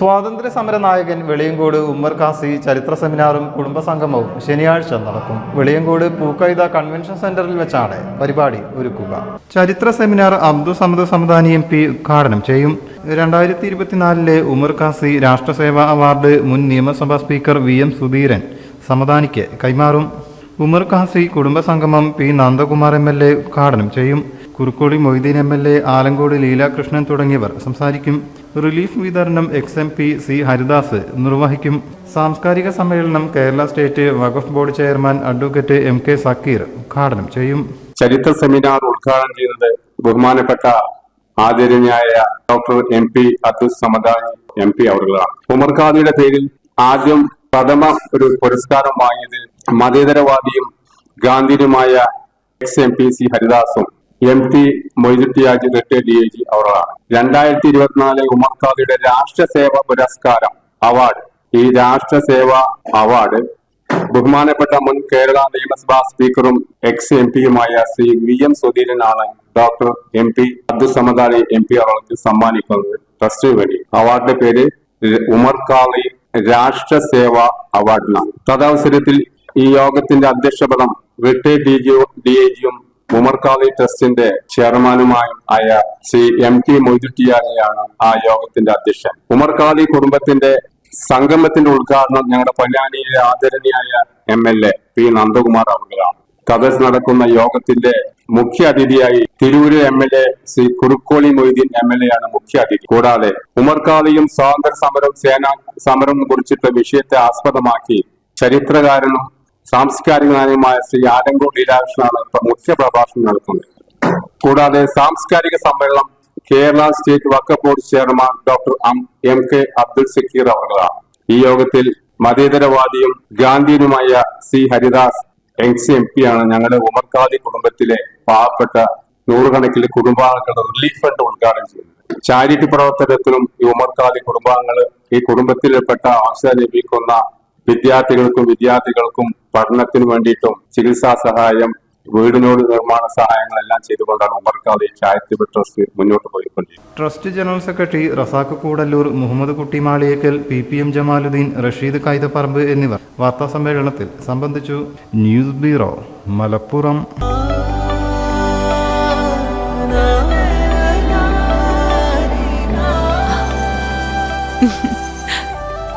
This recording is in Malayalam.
സ്വാതന്ത്ര്യ സമര നായകൻ വെളിയങ്കോട് ഉമ്മർ ഖാസി ചരിത്ര സെമിനാറും കുടുംബ സംഗമവും ശനിയാഴ്ച നടക്കും. വെളിയങ്കോട് പൂക്കൈത കൺവെൻഷൻ സെന്ററിൽ വെച്ചാണ് പരിപാടി ഒരുക്കുക. ചരിത്ര seminar Abdu Samad Samadani M P ഉദ്ഘാടനം ചെയ്യും. രണ്ടായിരത്തി ഇരുപത്തിനാലിലെ ഉമർ ഖാസി രാഷ്ട്രസേവാ അവാർഡ് മുൻ നിയമസഭാ സ്പീക്കർ വി എം സുധീരൻ സമദാനിക്ക് കൈമാറും. ഉമർ കുടുംബ സംഗമം P Nandakumar M L A ഉദ്ഘാടനം ചെയ്യും. Kurukkoli Moideen M L A Alankode Leelakrishnan തുടങ്ങിയവർ സംസാരിക്കും. റിലീഫ് വിതരണം ex M P C Haridas നിർവഹിക്കും. സാംസ്കാരിക സമ്മേളനം Kerala state Waqf board chairman advocate M K Zakir ഉദ്ഘാടനം ചെയ്യും. ചരിത്ര സെമിനാർ ഉദ്ഘാടനം ചെയ്യുന്നത് ബഹുമാനപ്പെട്ട ആദരണീയായ doctor M P Abdul Samadani M P അവറുകളാണ് Umar ഖാദിയുടെ പേരിൽ ആദ്യം പ്രഥമ ഒരു പുരസ്കാരം വാങ്ങിയത് മതേതരവാദിയും ഗാന്ധിയുമായ എക്സ് എം പി സി ഹരിദാസും എം ടി മൊയ്തുട്ടിയാജ് റിട്ടയർ ഡി ഐ ജി അവറാണ് രണ്ടായിരത്തി ഇരുപത്തിനാല് ഉമർ രാഷ്ട്രസേവ പുരസ്കാരം അവാർഡ്. ഈ രാഷ്ട്രസേവ അവാർഡ് ബഹുമാനപ്പെട്ട മുൻ കേരള നിയമസഭാ സ്പീക്കറും എക്സ് എം പിയുമായ Shri V M സുധീരനാണ് doctor M P Abdul Samadali M P അവർക്ക് സമ്മാനിക്കുന്നത്. ട്രസ്റ്റിന് വേണ്ടി. അവാർഡിന്റെ പേര് ഉമർ രാഷ്ട്ര രാഷ്ട്രസേവ അവാർഡിനാണ്. തദവസരത്തിൽ ഈ യോഗത്തിന്റെ അധ്യക്ഷപദം retired D G D I ജിയും ഉമർകാളി ട്രസ്റ്റിന്റെ ചെയർമാനുമായും ആയ ശ്രീ എം ടി മൊയ്തുട്ടിയാനെയാണ് ആ യോഗത്തിന്റെ അധ്യക്ഷൻ. ഉമർകാളി കുടുംബത്തിന്റെ സംഗമത്തിന്റെ ഉദ്ഘാടനം ഞങ്ങളുടെ പൊന്നാനിയിലെ ആദരണീയായ M L A P Nandakumar അവர்களാണ് കഥസ് നടക്കുന്ന യോഗത്തിന്റെ മുഖ്യ അതിഥിയായി Tirur M L A Shri Kurukkoli Moideen M L A ആണ് മുഖ്യ അതിഥി. കൂടാതെ ഉമർകാളിയും സ്വാതന്ത്ര്യ സമരം സേനാ സമരം കുറിച്ചിട്ട് വിഷയത്തെ ആസ്പദമാക്കി ചരിത്രകാരനും സാംസ്കാരിക നായകമായ ശ്രീ ആലങ്കോ ലീലാകൃഷ്ണനാണ് മുഖ്യ പ്രഭാഷണം നടത്തുന്നത്. കൂടാതെ സാംസ്കാരിക സമ്മേളനം Kerala state Waqf board chairman doctor M K Abdul Zakir അവർകളാണ് ഈ യോഗത്തിൽ മതേതരവാദിയും ഗാന്ധിയനുമായ C Haridas ex M P ആണ് ഞങ്ങളുടെ ഉമർകാദി കുടുംബത്തിലെ പാവപ്പെട്ട നൂറുകണക്കിന് കുടുംബാംഗങ്ങളുടെ റിലീഫ് ഫണ്ട് ഉദ്ഘാടനം ചെയ്തു ചാരിറ്റി പ്രവർത്തനത്തിലും ഈ ഉമർകാദി കുടുംബാംഗങ്ങൾ ഈ കുടുംബത്തിൽപ്പെട്ട ആശ ലഭിക്കുന്ന വിദ്യാർത്ഥികൾക്കും വിദ്യാർത്ഥികൾക്കും പഠനത്തിന് വേണ്ടിയിട്ടും ചികിത്സാ സഹായം വീടിനോട് നിർമ്മാണ സഹായങ്ങളെല്ലാം ചെയ്തുകൊണ്ടാണ് ഉമർഖാദി ചാരിറ്റബിൾ ട്രസ്റ്റ് മുന്നോട്ട് പോയിക്കൊണ്ടിരിക്കുന്നത്. Trust general secretary Razak Koodallur Muhammad Kutty Maliyekkal P P M Jamaluddin Rasheed Kaithaparambu എന്നിവർ വാർത്താ സമ്മേളനത്തിൽ സംബന്ധിച്ചു. News bureau Malappuram.